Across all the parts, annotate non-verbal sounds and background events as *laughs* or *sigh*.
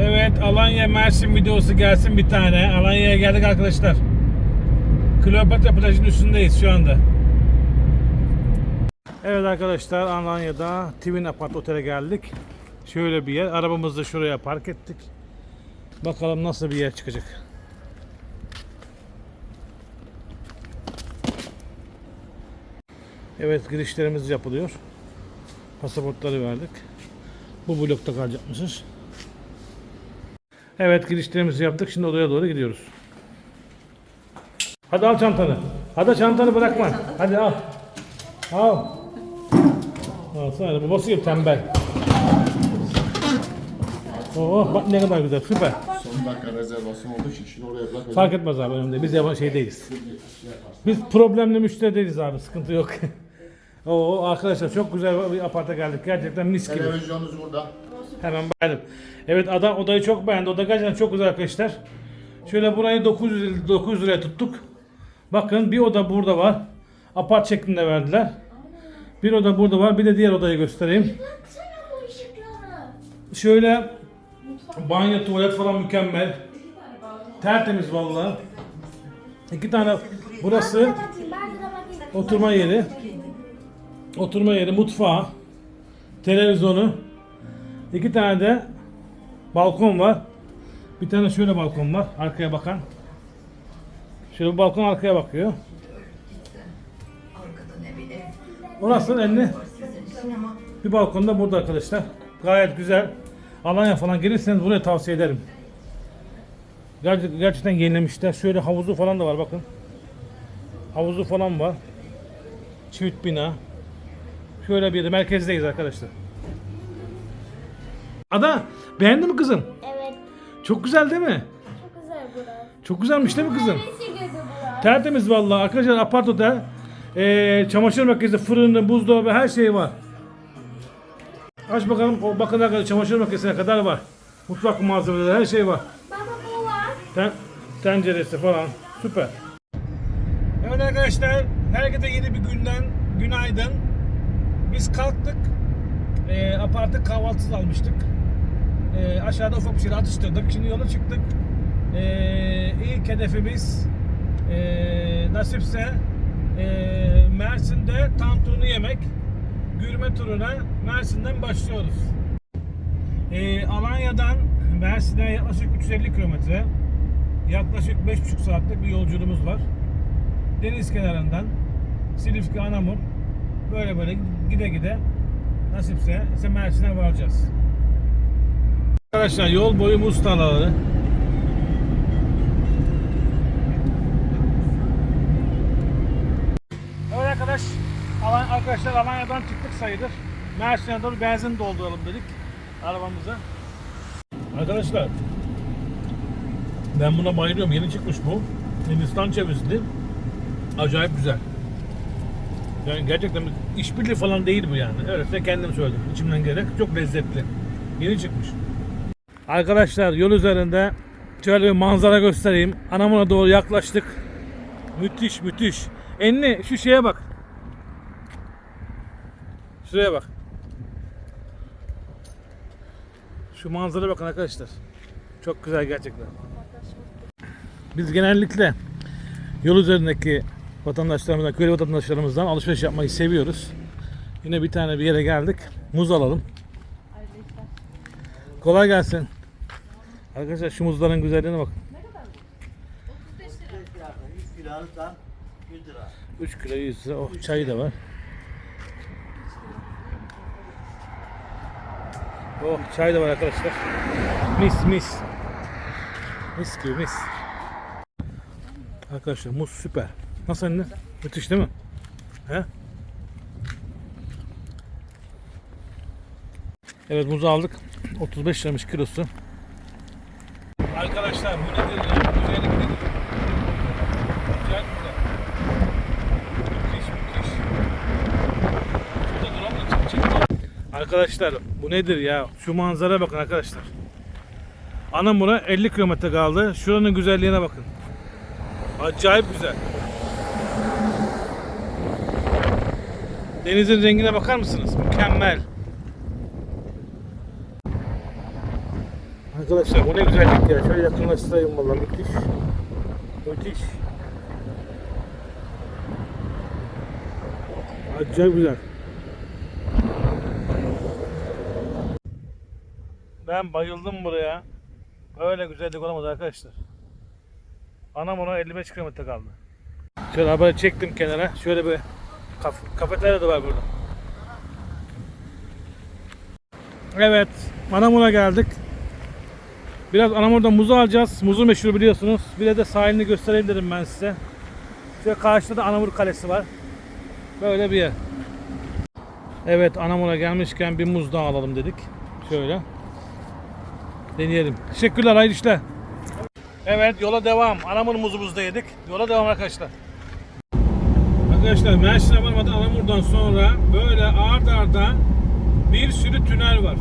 Evet Alanya Mersin videosu gelsin bir tane. Alanya'ya geldik arkadaşlar. Kleopatra plajının üstündeyiz şu anda. Evet arkadaşlar Alanya'da Twin Apart Otel'e geldik. Şöyle bir yer. Arabamızı şuraya park ettik. Bakalım nasıl bir yer çıkacak. Evet girişlerimiz yapılıyor. Pasaportları verdik. Bu blokta kalacakmışız. Evet girişlerimizi yaptık. Şimdi odaya doğru gidiyoruz. Hadi al çantanı. Hadi çantanı bırakma. Hadi al. Al. Al sana babası gibi tembel. Oo bak ne kadar güzel süper. Son dakika rezervasyon olduğu için şimdi oraya bırak. Fark etmez abi önemli. Biz yaban şey değiliz. Biz problemli müşteri değiliz abi sıkıntı yok. *laughs* Oo arkadaşlar çok güzel bir aparta geldik. Gerçekten mis gibi. Televizyonunuz burada. Hemen beğendim. Evet adam odayı çok beğendi. Oda gerçekten çok güzel arkadaşlar. Şöyle burayı 900, lira- 900 liraya tuttuk. Bakın bir oda burada var. Apart şeklinde verdiler. Bir oda burada var. Bir de diğer odayı göstereyim. Şöyle banyo, tuvalet falan mükemmel. Tertemiz vallahi. İki tane burası oturma yeri. Oturma yeri, mutfağı, televizyonu. İki tane de balkon var. Bir tane şöyle balkon var, arkaya bakan. Şöyle bir balkon arkaya bakıyor. Orası elini bir balkon da burada arkadaşlar. Gayet güzel. Alanya falan gelirseniz buraya tavsiye ederim. Gerçekten, gerçekten yenilemişler. Şöyle havuzu falan da var bakın. Havuzu falan var. Çift bina. Şöyle bir de merkezdeyiz arkadaşlar. Ada beğendin mi kızım? Evet, Çok güzel değil mi? çok güzel burası. Çok güzelmiş değil mi kızım? Neresi gibi burası? Tertemiz vallahi arkadaşlar apart otel. Ee, çamaşır makinesi, fırını, buzdolabı her şey var. Aç bakalım o bakın arkadaşlar çamaşır makinesine kadar var. Mutfak malzemeleri her şey var. Baba bu var. Ten, tenceresi falan süper. Evet arkadaşlar herkese yeni bir günden günaydın. Biz kalktık. E, apartı kahvaltısız almıştık. E, aşağıda ufak bir şeyler atıştırdık. Şimdi yola çıktık. E, ilk hedefimiz e, nasipse e, Mersin'de tanturunu yemek. Gürme turuna Mersin'den başlıyoruz. E, Alanya'dan Mersin'e yaklaşık 350 kilometre. Yaklaşık 5,5 saatlik bir yolculuğumuz var. Deniz kenarından Silifke, Anamur böyle böyle gide gide nasipse ise Mersin'e varacağız. Arkadaşlar yol boyu muz. Evet arkadaş, Alan- arkadaşlar Alanya'dan çıktık sayılır. Mersin'e doğru benzin dolduralım dedik arabamıza. Arkadaşlar ben buna bayılıyorum. Yeni çıkmış bu. Hindistan cevizli. Acayip güzel. Yani gerçekten bir işbirliği falan değil bu yani. Size kendim söyledim. İçimden gelerek çok lezzetli. Yeni çıkmış. Arkadaşlar yol üzerinde şöyle bir manzara göstereyim. Anamına doğru yaklaştık. Müthiş müthiş. Enni şu şeye bak. Şuraya bak. Şu manzara bakın arkadaşlar. Çok güzel gerçekten. Biz genellikle yol üzerindeki vatandaşlarımızdan, köylü vatandaşlarımızdan alışveriş yapmayı seviyoruz. Yine bir tane bir yere geldik. Muz alalım. Kolay gelsin. Arkadaşlar şu muzların güzelliğine bakın. 100 kilo alırsan 100 lira. 3 kilo 100 lira. Oh çayı da var. Oh çay da var arkadaşlar. Mis mis. Mis gibi mis. Arkadaşlar muz süper. Nasıl anne? Müthiş değil mi? He? Evet muzu aldık. 35 liramış kilosu. Arkadaşlar bu nedir ya? Güzellik nedir? Güzel güzel. Müthiş müthiş. Şurada duralım da çek- çek. Arkadaşlar bu nedir ya? Şu manzara bakın arkadaşlar. Anamur'a 50 kilometre kaldı. Şuranın güzelliğine bakın. Acayip güzel. Denizin rengine bakar mısınız? Mükemmel. Arkadaşlar bu ne güzellik ya. Şöyle yakınlaştırayım valla müthiş. Müthiş. Acayip güzel. Ben bayıldım buraya. Böyle güzellik olamaz arkadaşlar. Anam ona 55 kilometre kaldı. Şöyle arabayı çektim kenara. Şöyle bir kaf kafeterya da var burada. Evet, Anamur'a geldik. Biraz Anamur'da muzu alacağız. Muzu meşhur biliyorsunuz. Bir de sahilini göstereyim dedim ben size. Şöyle karşıda da Anamur Kalesi var. Böyle bir yer. Evet, Anamur'a gelmişken bir muz daha alalım dedik. Şöyle. Deneyelim. Teşekkürler, hayırlı işler. Evet, yola devam. Anamur muzumuzu da yedik. Yola devam arkadaşlar. Arkadaşlar Mersin'e varmadan Anamur'dan sonra böyle ard arda bir sürü tünel var.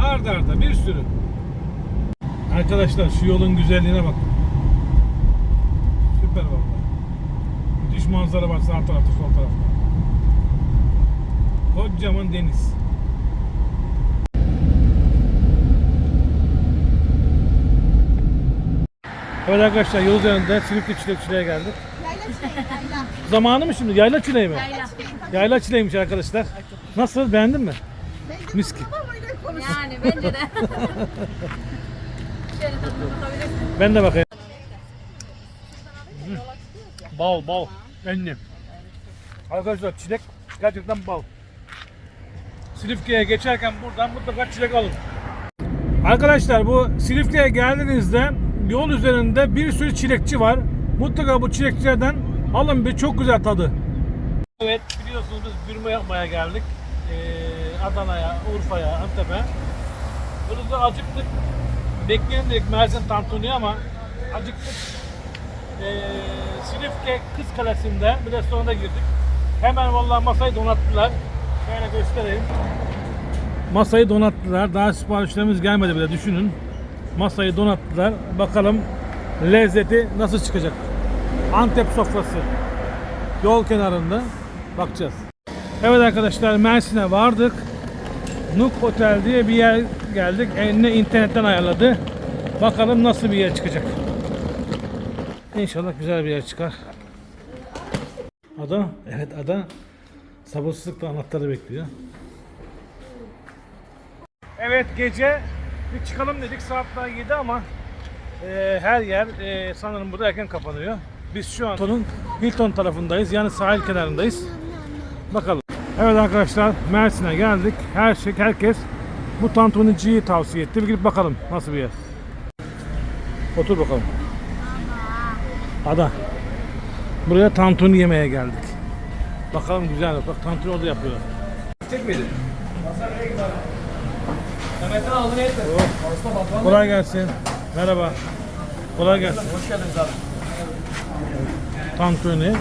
Ard arda bir sürü. Arkadaşlar şu yolun güzelliğine bak. Süper vallahi. Müthiş manzara var sağ tarafta sol tarafta. Kocaman deniz. Evet arkadaşlar yol üzerinde Silifke Çilekçile'ye geldik. Zamanı mı şimdi? Yayla çileği mi? Yayla. Yayla çileğiymiş arkadaşlar. Nasıl? Beğendin mi? Mis gibi. Yani bence de. *laughs* Ben de bakayım. Hı. Bal bal. Enli. Arkadaşlar çilek gerçekten bal. Silifke'ye geçerken buradan mutlaka çilek alın. Arkadaşlar bu Silifke'ye geldiğinizde yol üzerinde bir sürü çilekçi var. Mutlaka bu çilekçilerden alın bir çok güzel tadı. Evet biliyorsunuz biz gürme yapmaya geldik. Ee, Adana'ya, Urfa'ya, Antep'e. Burada acıktık. Bekleyelim dedik Mersin Tantuni ama acıktık. Ee, Silifke Kız Kalesi'nde bir restorana girdik. Hemen vallahi masayı donattılar. Şöyle göstereyim. Masayı donattılar. Daha siparişlerimiz gelmedi bile düşünün. Masayı donattılar. Bakalım lezzeti nasıl çıkacak. Antep sofrası. Yol kenarında. Bakacağız. Evet arkadaşlar Mersin'e vardık. Nuk Otel diye bir yer geldik. Eline internetten ayarladı. Bakalım nasıl bir yer çıkacak. İnşallah güzel bir yer çıkar. Ada, evet Ada sabırsızlıkla anahtarı bekliyor. Evet gece bir çıkalım dedik saat daha 7 ama e, her yer e, sanırım burada erken kapanıyor. Biz şu an Hilton, Hilton tarafındayız yani sahil kenarındayız. Bakalım. Evet arkadaşlar Mersin'e geldik. Her şey herkes bu tantuniciyi tavsiye etti. Bir gidip bakalım nasıl bir yer. Otur bakalım. Ada. Buraya tantuni yemeye geldik. Bakalım güzel. Bak tantuni orada yapıyorlar. Tek miydi? Mehmet'ten aldın. Oh. Kolay gelsin. Merhaba. Kolay gelsin. Hoş geldiniz abi. Tantuni.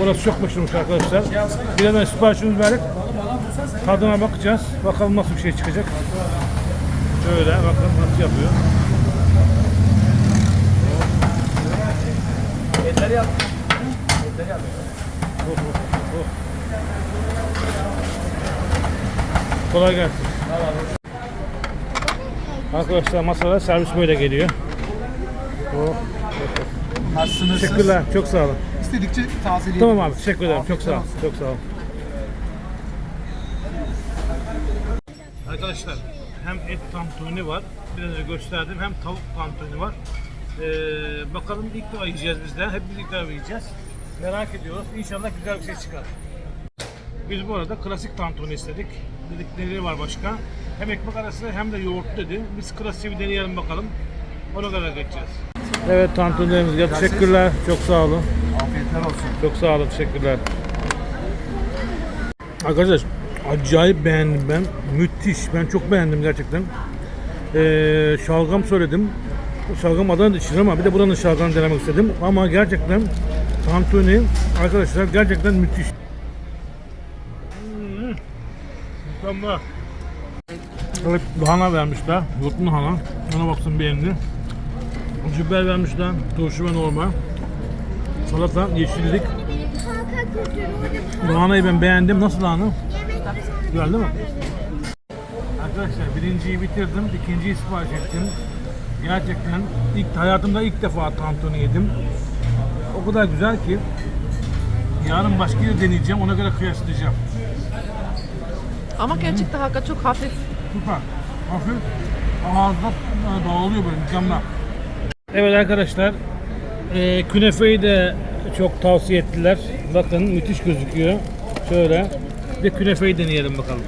Burası çok meşhurmuş arkadaşlar. Bir hemen siparişimizi verdik. Tadına bakacağız. Bakalım nasıl bir şey çıkacak. Şöyle bakın nasıl yapıyor. Etleri yap. Etleri yap. Oh, oh, oh. Kolay gelsin. Arkadaşlar masada servis böyle geliyor. Oh. Nasılsınız? Teşekkürler. Çok sağ olun. İstedikçe tazeleyin. Tamam abi teşekkür ederim. Çok sağ ol. Çok sağ ol. Arkadaşlar hem et tantuni var. Biraz önce gösterdim. Hem tavuk tantuni var. Ee, bakalım ilk defa yiyeceğiz biz de. Hep defa yiyeceğiz. Merak ediyoruz. İnşallah güzel bir şey çıkar. Biz bu arada klasik tantuni istedik. Dedikleri var başka. Hem ekmek arası hem de yoğurt dedi. Biz klasiği bir deneyelim bakalım. Ona kadar geçeceğiz. Evet tantunilerimiz geldi. Teşekkürler. Çok sağ olun. Afiyetler olsun. Çok sağ olun, teşekkürler. Arkadaşlar acayip beğendim ben. Müthiş. Ben çok beğendim gerçekten. Ee, şalgam söyledim. Şalgam Adana'da içilir ama bir de buranın şalgamını denemek istedim. Ama gerçekten tantuni arkadaşlar gerçekten müthiş. Hmm, Mükemmel. Evet, lahana vermişler. Yoğurtlu lahana. Ona baksın beğendi. Biber vermişler. Turşu ve normal. Salata, yeşillik. Lahanayı ben beğendim. Nasıl lahana? Güzel değil mi? Arkadaşlar birinciyi bitirdim, ikinciyi sipariş ettim. Gerçekten ilk hayatımda ilk defa tantuni yedim. O kadar güzel ki yarın başka yeri deneyeceğim, ona göre kıyaslayacağım. Ama gerçekten hakikaten çok hafif. Süper. Hafif. Ağızda e, dağılıyor böyle mükemmel. Evet arkadaşlar. E, künefeyi de çok tavsiye ettiler. Bakın müthiş gözüküyor. Şöyle. Bir de künefeyi deneyelim bakalım.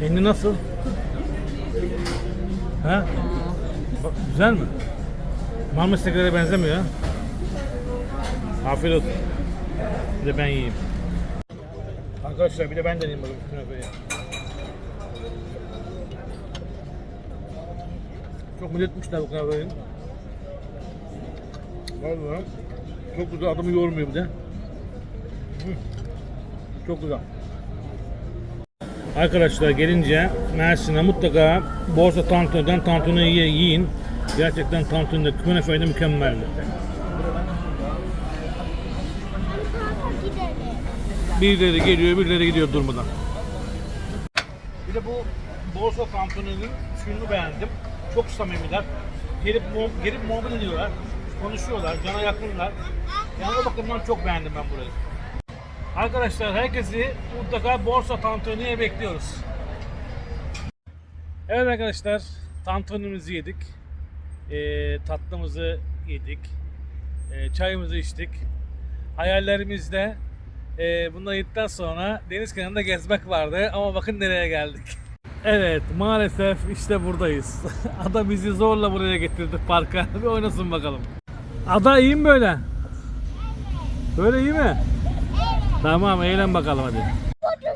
Peynir nasıl? Ha? Bak, güzel mi? Marmara benzemiyor ha. Afiyet olsun. Bir de ben yiyeyim. Arkadaşlar bir de ben deneyeyim bakayım künefeyi. Çok milletmişler bu künefeyi. Vallahi çok güzel adamı yormuyor bir de. Çok güzel. Arkadaşlar gelince Mersin'e mutlaka Borsa Tantuni'den tantuni yiyin. Gerçekten tantuni'de künefeyi de mükemmeldi. Birileri geliyor, birileri gidiyor durmadan. Bir de bu Borsa Tantuni'nin suyunu beğendim. Çok samimiler. Gelip, gelip muhabbet ediyorlar. Konuşuyorlar, cana yakınlar. Yani o bakımdan çok beğendim ben burayı. Arkadaşlar herkesi mutlaka Borsa Tantuni'ye bekliyoruz. Evet arkadaşlar, tantunimizi yedik. Ee, tatlımızı yedik. Ee, çayımızı içtik. Hayallerimizde e, bunları yedikten sonra deniz kenarında gezmek vardı ama bakın nereye geldik. Evet maalesef işte buradayız. *laughs* Ada bizi zorla buraya getirdi parka. *laughs* Bir oynasın bakalım. Ada iyi mi böyle? Böyle iyi mi? Tamam eğlen bakalım hadi.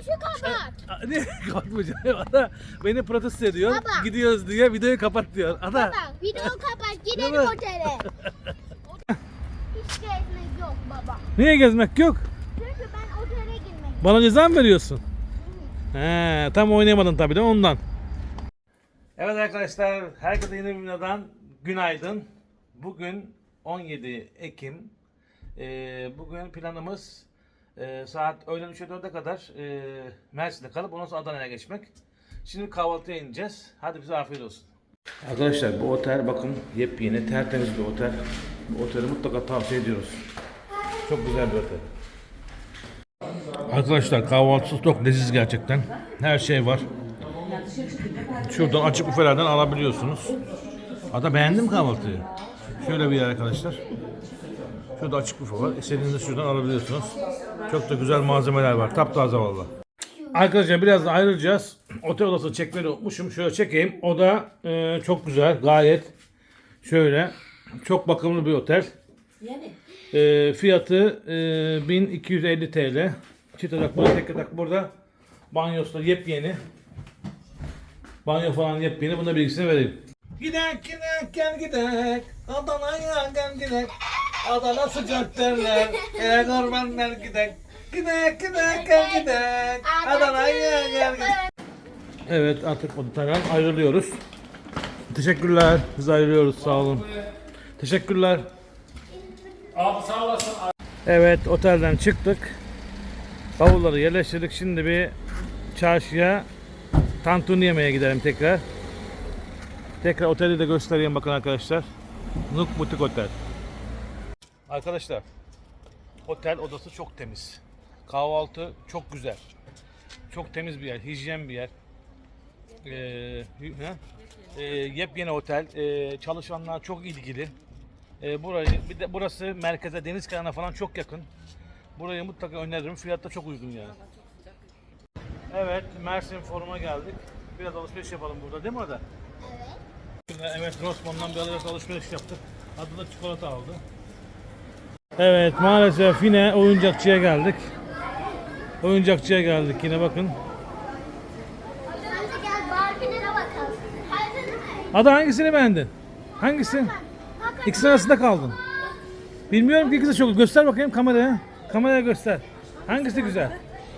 Şu kapat. A- Ne *laughs* kapatmayacağım. Ada beni protesto ediyor. Baba. Gidiyoruz diye videoyu kapat diyor. Ada. Baba video kapat gidelim Baba. otele. *laughs* Hiç gezmek yok baba. Niye gezmek yok? Çünkü ben otele girmek. Bana ceza mı veriyorsun? He, tam oynayamadın tabii de ondan. Evet arkadaşlar, herkese yeni bir videodan günaydın. Bugün 17 Ekim. Ee, bugün planımız e, saat öğlen 3'e 4'e kadar e, Mersin'de kalıp ondan sonra Adana'ya geçmek. Şimdi kahvaltıya ineceğiz. Hadi bize afiyet olsun. Arkadaşlar bu otel bakın yepyeni tertemiz bir otel. Bu oteli mutlaka tavsiye ediyoruz. Çok güzel bir otel. Arkadaşlar kahvaltısı çok leziz gerçekten. Her şey var. Şuradan açık büfelerden alabiliyorsunuz. Hatta beğendim kahvaltıyı. Şöyle bir yer arkadaşlar. Şurada açık büfe var. İstediğinizi şuradan alabiliyorsunuz. Çok da güzel malzemeler var. Taptaze valla. Arkadaşlar biraz da ayrılacağız. Otel odası çekmeyi unutmuşum. Şöyle çekeyim. O da e, çok güzel. Gayet şöyle. Çok bakımlı bir otel. E, fiyatı e, 1250 TL. Çift yatak burada, tek yatak burada. Banyosu da yepyeni. Banyo falan yepyeni. Buna bilgisini vereyim. Gidek gidek gel gidek. Adana'ya gel gidek. Adana sıcak derler. Eve ormanlar gidek. Gidek gidek gel gidek. Adana'ya gel gidek. Evet artık otelden ayrılıyoruz. Teşekkürler. Biz ayrılıyoruz. Sağ olun. Teşekkürler. Evet otelden çıktık. Bavulları yerleştirdik. Şimdi bir çarşıya tantuni yemeye gidelim tekrar. Tekrar oteli de göstereyim bakın arkadaşlar. Nuk Butik Otel. Arkadaşlar otel odası çok temiz. Kahvaltı çok güzel. Çok temiz bir yer, hijyen bir yer. Ee, ha? Ee, yepyeni otel. Ee, çalışanlar çok ilgili. Ee, burayı bir de burası merkeze deniz kenarına falan çok yakın. Burayı mutlaka öneririm. Fiyat da çok uygun yani. Evet, Mersin Forum'a geldik. Biraz alışveriş yapalım burada değil mi Ada? Evet. Evet, Rossmann'dan biraz alışveriş yaptık. Adı da çikolata aldı. Evet, maalesef yine oyuncakçıya geldik. Oyuncakçıya geldik yine bakın. Ada hangisini beğendin? Hangisi? İkisi arasında kaldın. Bilmiyorum ki ikisi çok. Göster bakayım kameraya. Kameraya göster. Hangisi güzel?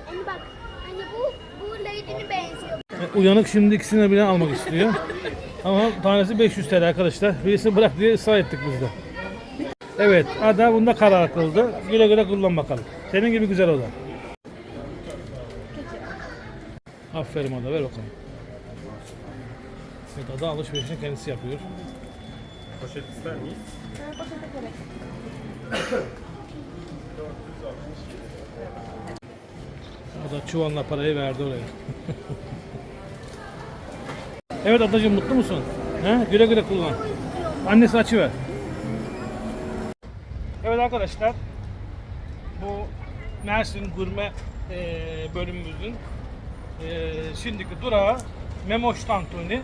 hani bak. Hani bu bu lady'ni benziyor. E, Uyanık şimdi ikisini bile almak istiyor. *laughs* Ama tanesi 500 TL arkadaşlar. Birisi bırak diye ısrar ettik biz de. Evet, Ada bunda karar kıldı. Güle güle kullan bakalım. Senin gibi güzel o da. Aferin Ada ver bakalım. Evet Ada alışverişini kendisi yapıyor. Poşet ister miyiz? Ada çuvalla parayı verdi oraya. evet adacığım mutlu musun? He? Güle güle kullan. Annesi açıver. Evet arkadaşlar. Bu Mersin gurme eee, bölümümüzün eee, şimdiki durağı Memoş Tantuni.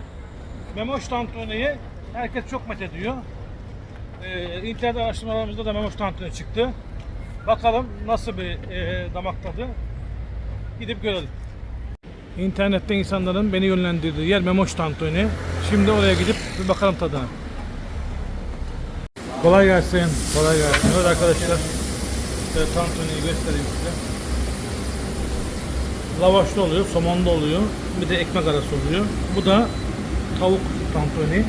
Memoş Tantuni'yi herkes çok met ediyor. Eee internet araştırmalarımızda da Memoş Tantuni çıktı. Bakalım nasıl bir eee, damak tadı. Gidip görelim. İnternette insanların beni yönlendirdiği yer Memoş Tantuni. Şimdi oraya gidip bir bakalım tadına. Kolay gelsin. Kolay gelsin. Evet arkadaşlar. Şöyle tantuniyi göstereyim size. Lavaşlı oluyor, somonlu oluyor. Bir de ekmek arası oluyor. Bu da tavuk tantuni.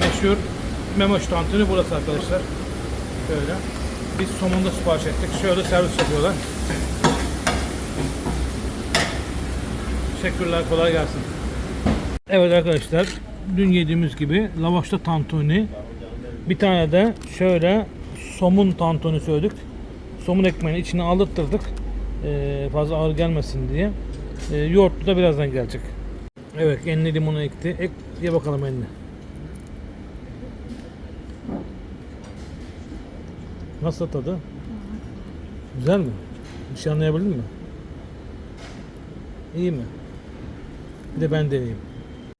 Meşhur Memoş tantuni burası arkadaşlar. Şöyle. Biz somonda sipariş ettik. Şöyle servis yapıyorlar. Teşekkürler, kolay gelsin. Evet arkadaşlar, dün yediğimiz gibi lavaşta tantuni, bir tane de şöyle somun tantuni söyledik. Somun ekmeğini içine aldırtırdık. Ee, fazla ağır gelmesin diye. Ee, yoğurtlu da birazdan gelecek. Evet, eline limonu ekti. Ek, ye bakalım eline. Nasıl tadı? Güzel mi? Bir şey anlayabildin mi? İyi mi? Bir de ben deneyeyim.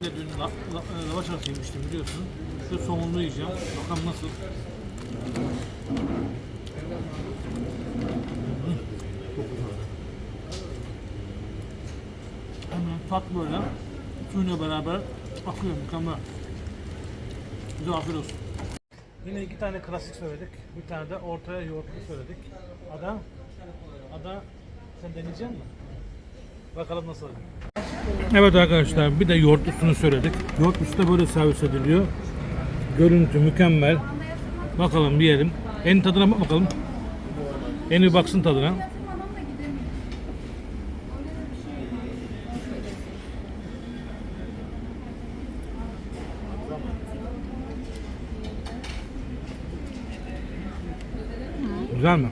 Dün la, la, e, lavaş arası yemiştim biliyorsun. Şu somonlu yiyeceğim. Bakalım nasıl. Hemen tat böyle suyla beraber akıyor mükemmel. Güzel afiyet olsun. Yine iki tane klasik söyledik. Bir tane de ortaya yoğurtlu söyledik. Ada, Ada sen deneyecek misin? Bakalım nasıl olacak. Evet arkadaşlar bir de yoğurtlusunu söyledik. Yoğurtlusu da böyle servis ediliyor. Görüntü mükemmel. Bakalım yiyelim. En tadına bak bakalım. En bir baksın tadına. Güzel mi?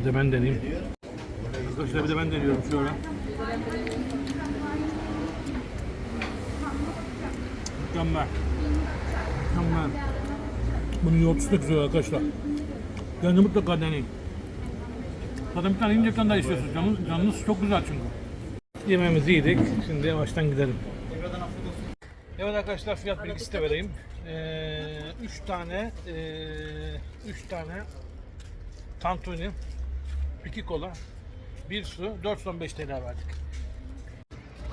Bir de ben deneyeyim. Arkadaşlar bir de ben deniyorum şöyle. Mükemmel. Mükemmel. Bunun yoğurtlusu da güzel arkadaşlar. Yani mutlaka deneyin. Zaten bir tane ince tane daha istiyorsunuz. Canınız, canınız çok güzel çünkü. Yemeğimizi yedik. Şimdi yavaştan gidelim. Evet arkadaşlar fiyat bilgisi de vereyim. 3 tane 3 tane tantuni, 2 kola, 1 su, 415 TL verdik.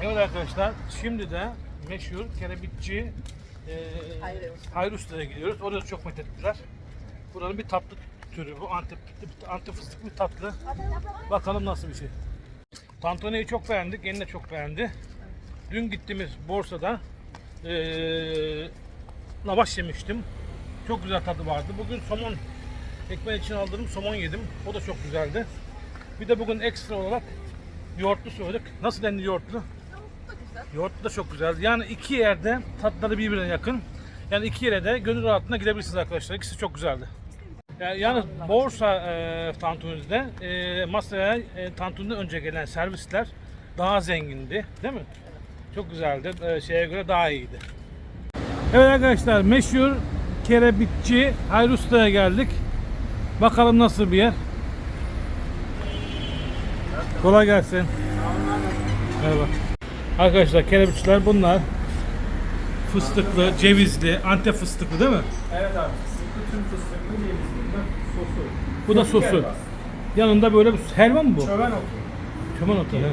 Evet arkadaşlar şimdi de meşhur kerebitçi e, Hayri Usta'ya gidiyoruz. Orada da çok methettiler. Buranın bir tatlı türü bu Antep, Antep fıstıklı bir tatlı. Bakalım nasıl bir şey. Tantuni'yi çok beğendik. Yeni de çok beğendi. Dün gittiğimiz borsada e, lavaş yemiştim. Çok güzel tadı vardı. Bugün somon ekmeğin için aldığım somon yedim. O da çok güzeldi. Bir de bugün ekstra olarak yoğurtlu söyledik. Nasıl dendi yoğurtlu? Yoğurtlu da çok güzel. Yani iki yerde tatları birbirine yakın. Yani iki yere de gönül rahatlığına gidebilirsiniz arkadaşlar. İkisi çok güzeldi. Yani, yani borsa e, tantunide e, masaya e, tantuniden önce gelen servisler daha zengindi. Değil mi? Çok güzeldi. E, şeye göre daha iyiydi. Evet arkadaşlar meşhur kerebitçi Hayri Usta'ya geldik. Bakalım nasıl bir yer. Kolay gelsin. Merhaba. Arkadaşlar kerebitçiler bunlar. Fıstıklı, cevizli, antep fıstıklı değil mi? Evet abi. Fıstıklı tüm fıstıklı cevizli. Sosu. Bu da sosu. Yanında böyle bir helva mı bu? Çöven otu. Çömen otu. he.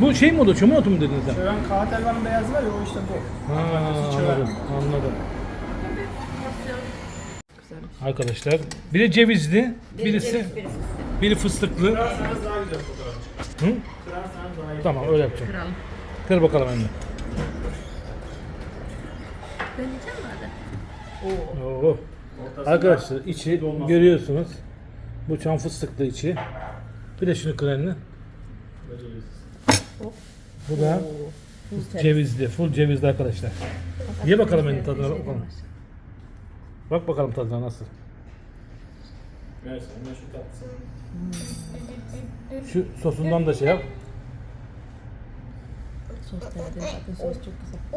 Bu şey mi oldu? Çömen otu mu dedin sen? Çöven kağıt helvanın beyazı var ya o işte bu. Ha, anladım, anladım. Arkadaşlar, biri cevizli, birisi biri fıstıklı. Hı? Tamam öyle yapacağım. Kır bakalım anne. Mi hadi? Oo. Arkadaşlar içi görüyorsunuz. Bu çam fıstıklı içi. Bir de şunu kır anne. Bu da cevizli, full cevizli arkadaşlar. Ye bakalım en tadına bak bakalım. Bak bakalım tadına nasıl. Neyse hemen şu tatlısı. Şu sosundan da şey yap. Sos nerede? Zaten sos çok güzel.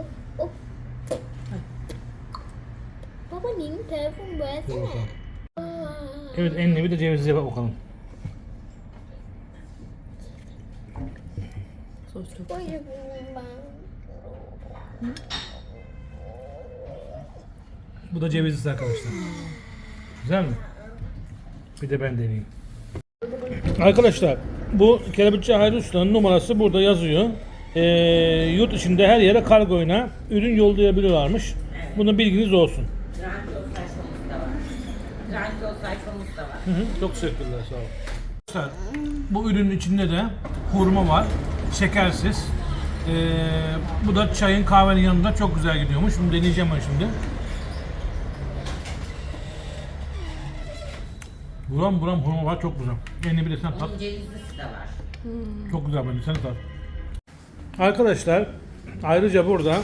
Baba Nil'in telefonu versene. Evet en bir de cevizliye bak bakalım. Sos çok güzel. Bu da cevizlisi arkadaşlar. Güzel mi? Bir de ben deneyeyim. Arkadaşlar bu Kelebekçi Hayri Usta'nın numarası burada yazıyor. Ee, yurt içinde her yere kargoyla ürün yollayabiliyorlarmış. Bunun bilginiz olsun. Rancho sayfamız var. Rancho sayfamız var. Çok teşekkürler sağ olun. Arkadaşlar bu ürünün içinde de hurma var. Şekersiz. Ee, bu da çayın kahvenin yanında çok güzel gidiyormuş. Bunu deneyeceğim ben şimdi. Buram buram hurma var çok güzel. Yeni bir de sen tat. Bunun cevizlisi de var. Çok güzel bence sen tat. Arkadaşlar ayrıca burada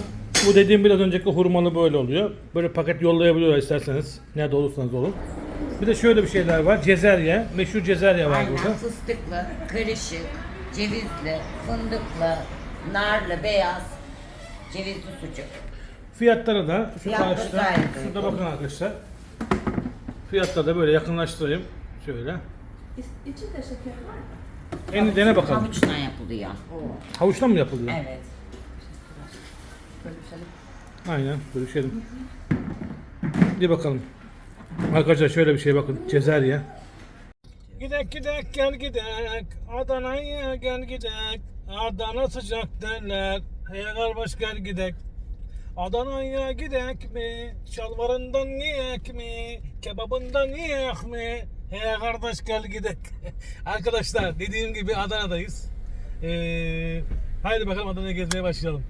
bu dediğim biraz önceki hurmalı böyle oluyor. Böyle paket yollayabiliyorlar isterseniz. Nerede olursanız olun. Bir de şöyle bir şeyler var. Cezerye. Meşhur cezerye var Aynen burada. fıstıklı, karışık, cevizli, fındıklı, narlı, beyaz, cevizli sucuk. Fiyatları da şu Fiyatları karşıda. gayet Şurada uygun. bakın arkadaşlar. Fiyatları da böyle yakınlaştırayım. Şöyle. İçinde şeker var mı? En dene bakalım. Havuçtan yapılıyor. Havuçtan mı yapılıyor? Evet. Bölüşelim. Aynen. Bölüşelim. Bir bakalım. Arkadaşlar şöyle bir şey bakın. Cezerye. Gidek gidek gel gidek Adana'ya gel gidek Adana sıcak derler Hey kardeş gel gidek Adana'ya gidek mi Şalvarından yiyek mi Kebabından yiyek mi Hey kardeş gel gidek *laughs* Arkadaşlar dediğim gibi Adana'dayız. Ee, Haydi bakalım Adana'ya gezmeye başlayalım